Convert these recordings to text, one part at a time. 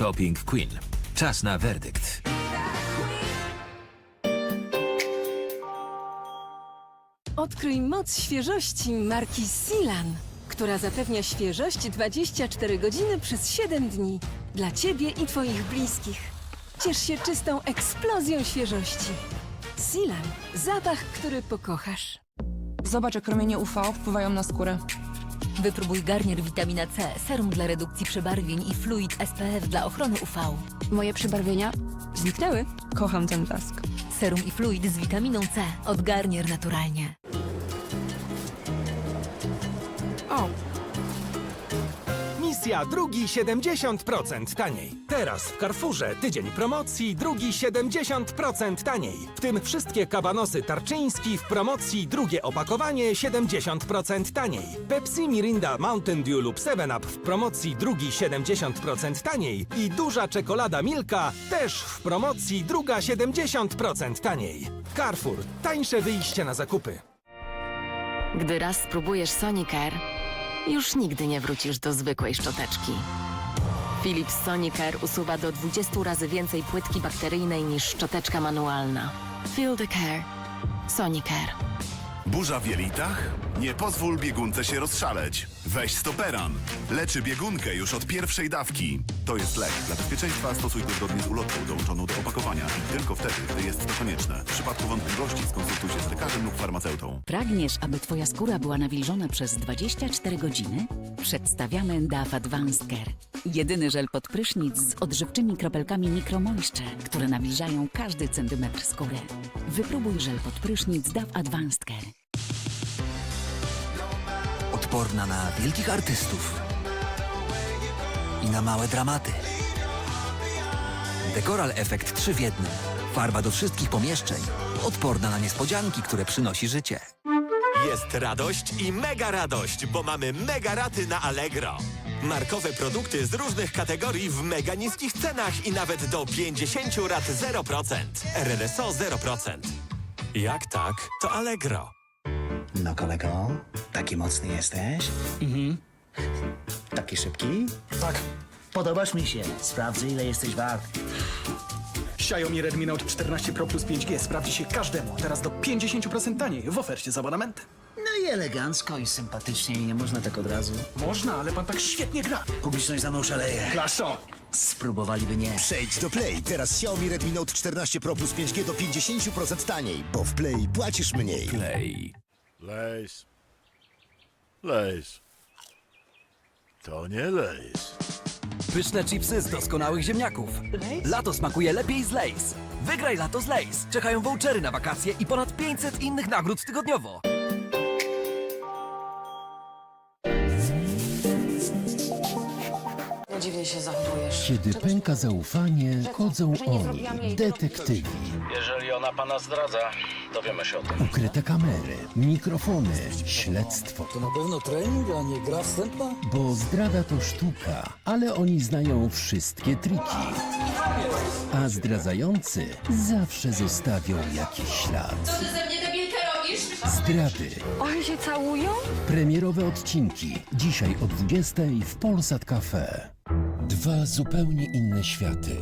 Shopping Queen. Czas na werdykt. Odkryj moc świeżości marki Silan, która zapewnia świeżość 24 godziny przez 7 dni. Dla Ciebie i Twoich bliskich. Ciesz się czystą eksplozją świeżości. Silan. Zapach, który pokochasz. Zobacz, jak promienie UV wpływają na skórę. Wypróbuj Garnier Witamina C, serum dla redukcji przebarwień i fluid SPF dla ochrony UV. Moje przebarwienia zniknęły. Kocham ten blask. Serum i fluid z witaminą C od Garnier naturalnie. Misja drugi 70% taniej. Teraz w Carrefourze tydzień promocji, drugi 70% taniej. W tym wszystkie kabanosy Tarczyński w promocji, drugie opakowanie 70% taniej. Pepsi Mirinda Mountain Dew lub 7up w promocji, drugi 70% taniej. I duża czekolada Milka też w promocji, druga 70% taniej. Carrefour. Tańsze wyjście na zakupy. Gdy raz spróbujesz Sonicare, już nigdy nie wrócisz do zwykłej szczoteczki. Philips Sonicare usuwa do 20 razy więcej płytki bakteryjnej niż szczoteczka manualna. Feel the care. Sonicare. Burza w jelitach? Nie pozwól biegunce się rozszaleć. Weź stoperan. Leczy biegunkę już od pierwszej dawki. To jest lek. Dla bezpieczeństwa stosuj go zgodnie z ulotką dołączoną do opakowania i tylko wtedy, gdy jest to konieczne. W przypadku wątpliwości skonsultuj się z lekarzem lub farmaceutą. Pragniesz, aby Twoja skóra była nawilżona przez 24 godziny? Przedstawiamy DAF Advanced Care. Jedyny żel pod prysznic z odżywczymi kropelkami Micromoisture, które nawilżają każdy centymetr skóry. Wypróbuj żel pod prysznic DAF Advanced Care. Odporna na wielkich artystów i na małe dramaty. Dekoral Efekt 3 w jednym. Farba do wszystkich pomieszczeń. Odporna na niespodzianki, które przynosi życie. Jest radość i mega radość, bo mamy mega raty na Allegro. Markowe produkty z różnych kategorii w mega niskich cenach i nawet do 50 rat 0%. RRSO 0%. Jak tak, to Allegro. No kolego, taki mocny jesteś? Mhm. Taki szybki? Tak. Podobasz mi się. Sprawdzę ile jesteś wart. Xiaomi Redmi Note 14 Pro plus 5G sprawdzi się każdemu. Teraz do 50% taniej w ofercie z abonamentem. No i elegancko i sympatycznie i nie można tak od razu. Można, ale pan tak świetnie gra. Publiczność za mną szaleje. Klaszo! Spróbowaliby nie. Przejdź do Play. Teraz Xiaomi Redmi Note 14 Pro plus 5G do 50% taniej, bo w Play płacisz mniej. Play. Lejs. Lejs. To nie lejs. Pyszne chipsy z doskonałych ziemniaków. Lato smakuje lepiej z Lays. Wygraj lato z Lays. Czekają vouchery na wakacje i ponad 500 innych nagród tygodniowo. Się zachowujesz. Kiedy pęka zaufanie, chodzą oni, detektywi. Jeżeli ona pana zdradza, dowiemy się o tym. Ukryte kamery, mikrofony, śledztwo. To na pewno trening, a nie gra wstępna? Bo zdrada to sztuka, ale oni znają wszystkie triki. A zdradzający zawsze zostawią jakiś ślad. Co ty ze mnie debilkę robisz? Zdrady. Oni się całują? Premierowe odcinki. Dzisiaj o 20 w Polsat Cafe. Dwa zupełnie inne światy,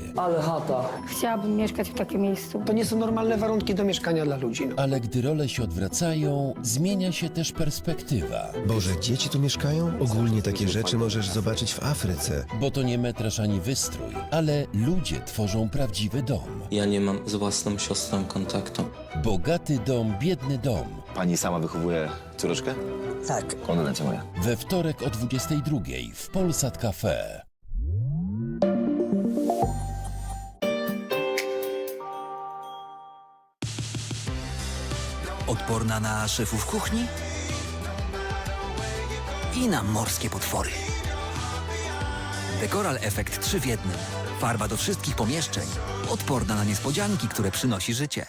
Chciałabym mieszkać w takim miejscu. To nie są normalne warunki do mieszkania dla ludzi. No. ale gdy role się odwracają, zmienia się też perspektywa. Boże, dzieci tu mieszkają? Ogólnie takie rzeczy możesz zobaczyć w Afryce. Bo to nie metraż ani wystrój, ale ludzie tworzą prawdziwy dom. Ja nie mam z własną siostrą kontaktu. Bogaty dom, biedny dom. Pani sama wychowuje córeczkę? Tak. Kondolencja moja. We wtorek o 22 w Polsat Cafe. Odporna na szefów kuchni i na morskie potwory. Dekoral Efekt 3 w jednym. Farba do wszystkich pomieszczeń. Odporna na niespodzianki, które przynosi życie.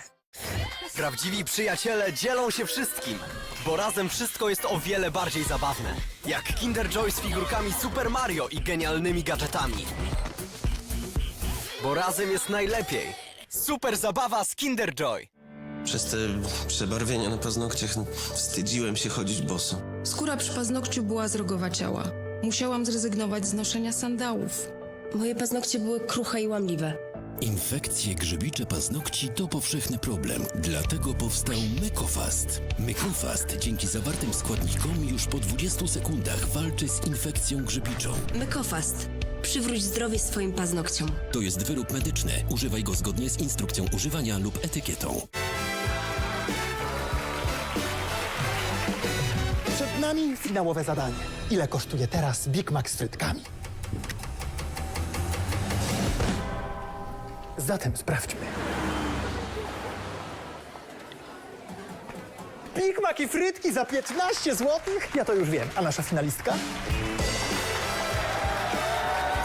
Prawdziwi przyjaciele dzielą się wszystkim, bo razem wszystko jest o wiele bardziej zabawne. Jak Kinder Joy z figurkami Super Mario i genialnymi gadżetami. Bo razem jest najlepiej. Super zabawa z Kinder Joy. Przez te przebarwienia na paznokciach wstydziłem się chodzić boso. Skóra przy paznokciu była zrogowaciała. Musiałam zrezygnować z noszenia sandałów. Moje paznokcie były kruche i łamliwe. Infekcje grzybicze paznokci to powszechny problem, dlatego powstał Mykofast. Mykofast dzięki zawartym składnikom już po 20 sekundach walczy z infekcją grzybiczą. Mykofast. Przywróć zdrowie swoim paznokciom. To jest wyrób medyczny. Używaj go zgodnie z instrukcją używania lub etykietą. Nami finałowe zadanie. Ile kosztuje teraz Big Mac z frytkami? Zatem sprawdźmy. Big Mac i frytki za 15 zł? Ja to już wiem. A nasza finalistka?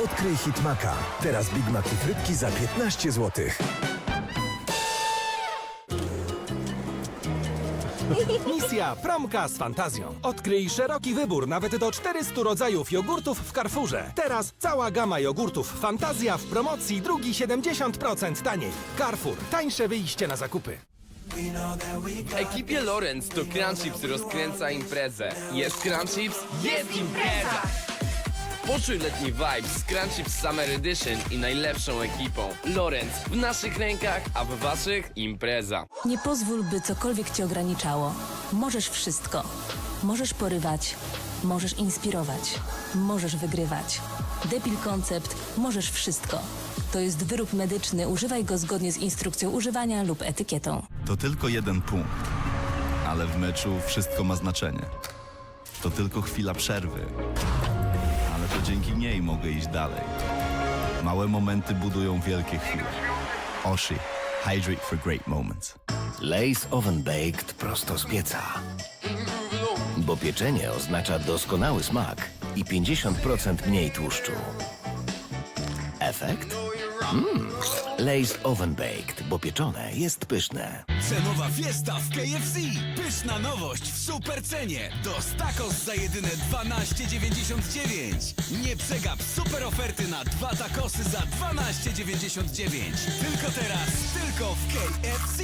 Odkryj Hitmaka. Teraz Big Mac i frytki za 15 zł. Misja Promka z fantazją. Odkryj szeroki wybór nawet do 400 rodzajów jogurtów w Carrefourze. Teraz cała gama jogurtów Fantazja w promocji drugi 70% taniej. Carrefour. Tańsze wyjście na zakupy. Ekipie Lorenz to Crunchips rozkręca imprezę. Jest Crunchips? Jest impreza! Poczuj letni vibe z Crunchips Summer Edition i najlepszą ekipą. Lorenz w naszych rękach, a w waszych impreza. Nie pozwól, by cokolwiek cię ograniczało. Możesz wszystko. Możesz porywać, możesz inspirować, możesz wygrywać. Depil Concept możesz wszystko. To jest wyrób medyczny, używaj go zgodnie z instrukcją używania lub etykietą. To tylko jeden punkt, ale w meczu wszystko ma znaczenie. To tylko chwila przerwy, to dzięki niej mogę iść dalej. Małe momenty budują wielkie chwile. Oshi. Hydrate for great moments. Lays Oven Baked prosto z pieca. Bo pieczenie oznacza doskonały smak i 50% mniej tłuszczu. Efekt? Mmm. Lays Oven Baked, bo pieczone jest pyszne. Cenowa fiesta w KFC. Pyszna nowość w super cenie. Dos tacos za jedyne 12,99. Nie przegap super oferty na dwa tacosy za 12,99. Tylko teraz, tylko w KFC.